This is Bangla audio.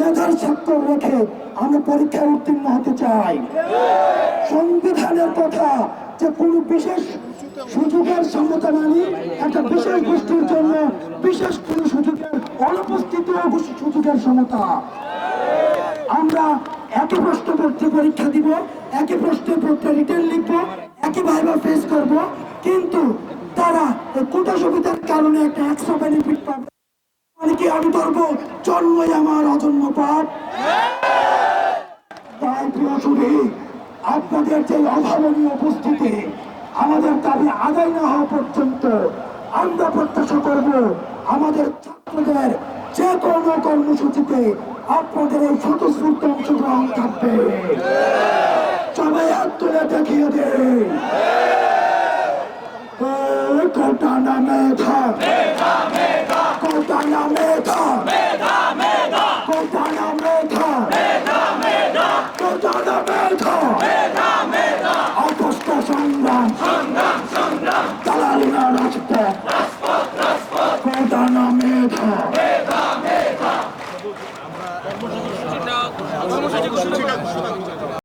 মেধার স্বাক্ষর রেখে আমরা পরীক্ষায় উত্তীর্ণ হতে চাই। সংবিধানের কথা যে কোন বিশেষ সুযোগের সমতা মানি, একটা বিশেষ গোষ্ঠীর জন্য বিশেষ কোন সুযোগের, অনুপস্থিতি সুযোগের সমতা আমরা একই প্রশ্ন পত্রে পরীক্ষা দিব, একই প্রশ্নের পত্রে রিটার্ন লিখব, একই ভাইবা ফেস করব, কিন্তু তারা কোটা সুবিধার কারণে একটা একশো বেনিফিট পাবে। কি আমি ধরবো? জন্মই আমার অজন্ম পাপ। তাই আপনাদের যে অভাবনীয় উপস্থিতি, আমাদের দাবি আদায় না হওয়া পর্যন্ত আমরা প্রত্যাশা করব আমাদের ছাত্রদের যে কোনো কর্মসূচিতে আপনাদের এই স্বতঃস্ফূর্ত অংশগ্রহণ থাকবে। সবাই হাত তুলে দেখিয়ে দেয় এই কোটা না মেধা কোটা না মেধা কোটা না মেধা কোটা না মেধা অপষ্ট সংগ্রাম দালালি না রাজপথ কোটা না মেধা কর্মসূচি ঘোষণা